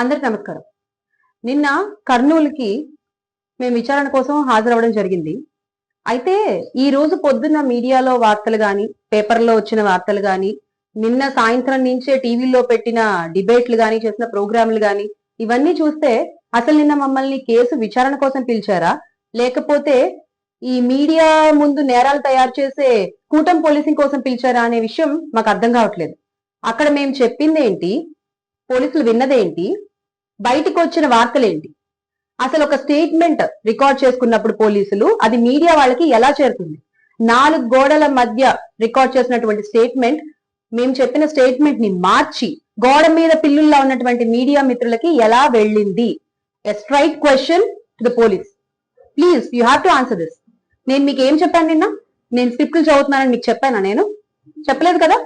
అందరికి నమస్కారం. నిన్న కర్నూలుకి మేము విచారణ కోసం హాజరవ్వడం జరిగింది. అయితే ఈ రోజు పొద్దున్న మీడియాలో వార్తలు గాని పేపర్లో వచ్చిన వార్తలు గాని నిన్న సాయంత్రం నుంచే టీవీలో పెట్టిన డిబేట్లు గాని చేసిన ప్రోగ్రాంలు గాని ఇవన్నీ చూస్తే అసలు నిన్న మమ్మల్ని కేసు విచారణ కోసం పిలిచారా? లేకపోతే ఈ మీడియా ముందు నేరాలు తయారు చేసే కూటమి పోలీసింగ్ కోసం పిలిచారా అనే విషయం మాకు అర్థం కావట్లేదు. అక్కడ మేము చెప్పింది ఏంటి పోలీసులు విన్నదేంటి? బయటికి వచ్చిన వార్తలేంటి? అసలు ఒక స్టేట్మెంట్ రికార్డ్ చేసుకున్నప్పుడు పోలీసులు అది మీడియా వాళ్ళకి ఎలా చేరుతుంది? నాలుగు గోడల మధ్య రికార్డ్ చేసినటువంటి స్టేట్మెంట్ మేము చెప్పిన స్టేట్మెంట్ని మార్చి గోడ మీద పిల్లుల్లా ఉన్నటువంటి మీడియా మిత్రులకి ఎలా వెళ్ళింది? Straight question to the police please you have to answer this నేను మీకు ఏం చెప్పాను నిన్న? నేను స్క్రిప్ట్లు చదువుతున్నానని మీకు చెప్పానా నేను? చెప్పలేదు కదా?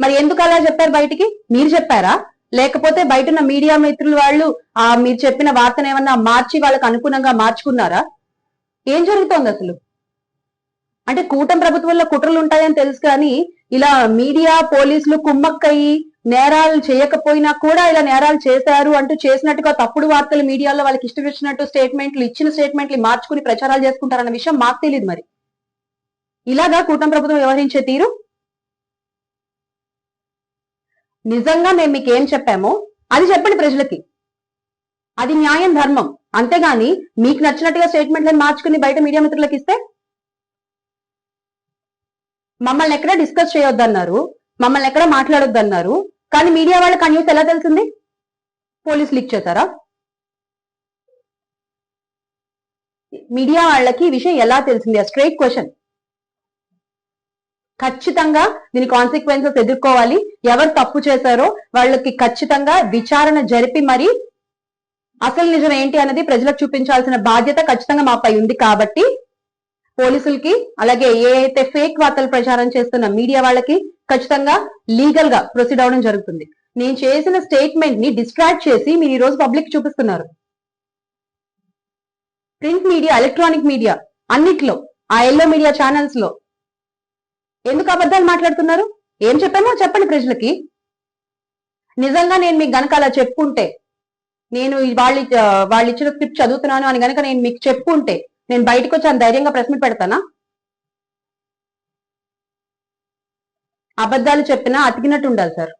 మరి ఎందుకు అలా చెప్పారు బయటికి? మీరు చెప్పారా? లేకపోతే బయట ఉన్న మీడియా మిత్రులు వాళ్ళు ఆ మీరు చెప్పిన వార్తను ఏమన్నా మార్చి వాళ్ళకు అనుగుణంగా మార్చుకున్నారా? ఏం జరుగుతోంది అసలు? అంటే కూటమి ప్రభుత్వంలో కుట్రలు ఉంటాయని తెలుసు కానీ ఇలా మీడియా పోలీసులు కుమ్మక్కయ్యి నేరాలు చేయకపోయినా కూడా ఇలా నేరాలు చేశారు అంటూ చేసినట్టుగా తప్పుడు వార్తలు మీడియాలో వాళ్ళకి ఇష్టం వచ్చినట్టు స్టేట్మెంట్లు ఇచ్చిన స్టేట్మెంట్లు మార్చుకుని ప్రచారాలు చేసుకుంటారన్న విషయం మాకు తెలియదు మరి. ఇలాగా కూటమి ప్రభుత్వం వ్యవహరించే తీరు? నిజంగా మేము మీకు ఏం చెప్పామో అది చెప్పండి ప్రజలకి. అది న్యాయం ధర్మం. అంతేగాని మీకు నచ్చినట్టుగా స్టేట్మెంట్లను మార్చుకుని బయట మీడియా మిత్రులకు ఇస్తే? మమ్మల్ని ఎక్కడ డిస్కస్ చేయొద్దన్నారు? మమ్మల్ని ఎక్కడ మాట్లాడొద్దన్నారు? కానీ మీడియా వాళ్ళకి ఆ న్యూస్ ఎలా తెలిసింది? పోలీస్ లీక్ చేశారా? మీడియా వాళ్ళకి ఈ విషయం ఎలా తెలిసింది? స్ట్రైట్ క్వశ్చన్ ఖచ్చితంగా దీని కాన్సిక్వెన్సెస్ ఎదుర్కోవాలి. ఎవరు తప్పు చేశారో వాళ్ళకి ఖచ్చితంగా విచారణ జరిపి మరి అసలు నిజం ఏంటి అనేది ప్రజలకు చూపించాల్సిన బాధ్యత ఖచ్చితంగా మాపై ఉంది కాబట్టి పోలీసులకి అలాగే ఏ అయితే ఫేక్ వార్తలు ప్రచారం చేస్తున్న మీడియా వాళ్ళకి ఖచ్చితంగా లీగల్గా ప్రొసీడ్ అవడం జరుగుతుంది. నేను చేసిన స్టేట్మెంట్ని డిస్ట్రాక్ట్ చేసి మీరు ఈ రోజు పబ్లిక్ చూపిస్తున్నారు. ప్రింట్ మీడియా ఎలక్ట్రానిక్ మీడియా అన్నిట్లో ఆ ఎల్లో మీడియా ఛానల్స్లో ఎందుకు అబద్ధాలు మాట్లాడుతున్నారు? ఏం చెప్పామో చెప్పండి ప్రజలకి. నిజంగా నేను మీకు గనక అలా చెప్పుంటే నేను వాళ్ళు వాళ్ళు ఇచ్చిన స్క్రిప్ట్ చదువుతున్నాను అని గనక నేను మీకు చెప్పుంటే నేను బయటకు వచ్చి అంత ధైర్యంగా ప్రెస్ మీట్ పెడతానా? అబద్ధాలు చెప్పినా అతికినట్టు ఉండాలి సార్.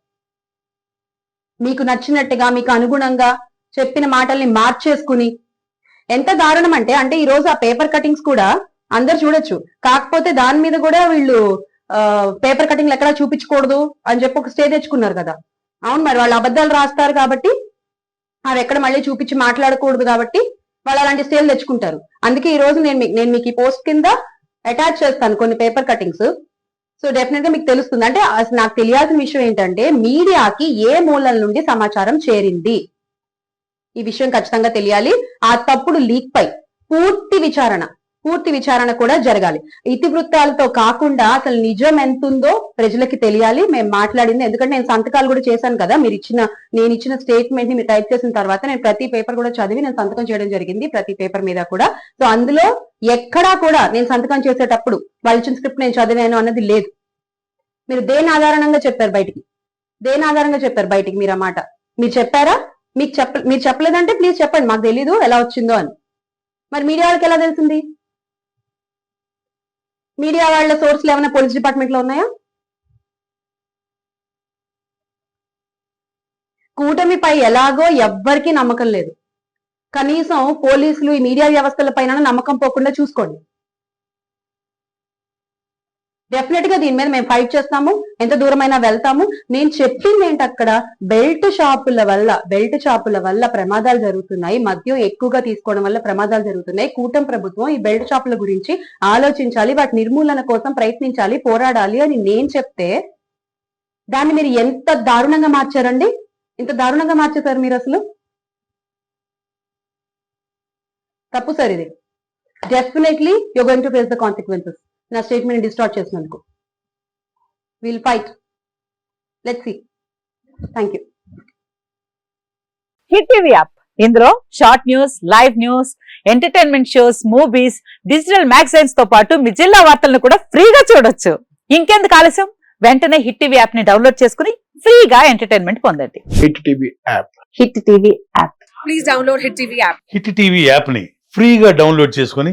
మీకు నచ్చినట్టుగా మీకు అనుగుణంగా చెప్పిన మాటల్ని మార్చేసుకుని ఎంత దారుణం అంటే అంటే ఈ రోజు ఆ పేపర్ కటింగ్స్ కూడా అందరు చూడొచ్చు. కాకపోతే దాని మీద కూడా వీళ్ళు పేపర్ కటింగ్లు ఎక్కడా చూపించకూడదు అని చెప్పి ఒక స్టే తెచ్చుకున్నారు కదా. అవును మరి వాళ్ళు అబద్ధాలు రాస్తారు కాబట్టి అవి ఎక్కడ మళ్ళీ చూపించి మాట్లాడకూడదు కాబట్టి వాళ్ళు అలాంటి స్టేలు తెచ్చుకుంటారు. అందుకే ఈ రోజు నేను మీకు నేను మీకు ఈ పోస్ట్ కింద అటాచ్ చేస్తాను కొన్ని పేపర్ కటింగ్స్. సో డెఫినెట్గా మీకు తెలుస్తుంది. అంటే అసలు నాకు తెలియాల్సిన విషయం ఏంటంటే మీడియాకి ఏ మూలం నుండి సమాచారం చేరింది? ఈ విషయం ఖచ్చితంగా తెలియాలి. ఆ తప్పుడు లీక్ పై పూర్తి విచారణ పూర్తి విచారణ కూడా జరగాలి. ఇతివృత్తాలతో కాకుండా అసలు నిజం ఎంత ఉందో ప్రజలకి తెలియాలి. మేము మాట్లాడింది. ఎందుకంటే నేను సంతకాలు కూడా చేశాను కదా. మీరు ఇచ్చిన నేను ఇచ్చిన స్టేట్మెంట్ని మీరు టైప్ చేసిన తర్వాత నేను ప్రతి పేపర్ కూడా చదివి నేను సంతకం చేయడం జరిగింది ప్రతి పేపర్ మీద కూడా. సో అందులో ఎక్కడా కూడా నేను సంతకం చేసేటప్పుడు వాళ్ళు ఇచ్చిన స్క్రిప్ట్ నేను చదివాను అన్నది లేదు. మీరు దేని ఆధారంగా చెప్పారు బయటికి? దేని ఆధారంగా చెప్పారు బయటికి మీరు ఆ మాట? మీరు చెప్పారా? మీకు చెప్ప మీరు చెప్పలేదంటే ప్లీజ్ చెప్పండి. మాకు తెలీదు. ఎలా వచ్చిందో అని. మరి మీడియా వాళ్ళకి ఎలా తెలిసింది? మీడియా వాళ్ళ సోర్స్లు ఏమైనా పోలీస్ డిపార్ట్మెంట్లో ఉన్నాయా? కూటమిపై ఎలాగో ఎవ్వరికీ నమ్మకం లేదు. కనీసం పోలీసులు ఈ మీడియా వ్యవస్థల పైన నమ్మకం పోకుండా చూసుకోండి. డెఫినెట్గా దీని మీద మేము ఫైట్ చేస్తాము. ఎంత దూరమైనా వెళ్తాము. నేను చెప్పింది ఏంటి అక్కడ? బెల్ట్ షాపుల వల్ల బెల్ట్ షాపుల వల్ల ప్రమాదాలు జరుగుతున్నాయి. మద్యం ఎక్కువగా తీసుకోవడం వల్ల ప్రమాదాలు జరుగుతున్నాయి. కూటమి ప్రభుత్వం ఈ బెల్ట్ షాపుల గురించి ఆలోచించాలి. వాటి నిర్మూలన కోసం ప్రయత్నించాలి పోరాడాలి అని నేను చెప్తే దాన్ని మీరు ఎంత దారుణంగా మార్చారండి? ఇంత దారుణంగా మార్చేశారు మీరు అసలు? తప్పు సార్ ఇది. Definitely you going to face the consequences నా స్టేట్మెంట్ డిస్టార్ట్ చేసినందుకు. Will fight let see thank you Hit TV app ఇందులో short news live news entertainment shows movies digital మ్యాగజైన్స్తో పాటు మీ జిల్లా వార్తలను కూడా ఫ్రీగా చూడొచ్చు. ఇంకెందుకు ఆలస్యం? వెంటనే హిట్ టీవీ యాప్ని డౌన్లోడ్ చేసుకుని ఫ్రీగా ఎంటర్టైన్మెంట్ పొందండి. Hit TV app Hit TV app please download Hit TV app. Hit TV యాప్ని ఫ్రీగా డౌన్లోడ్ చేసుకొని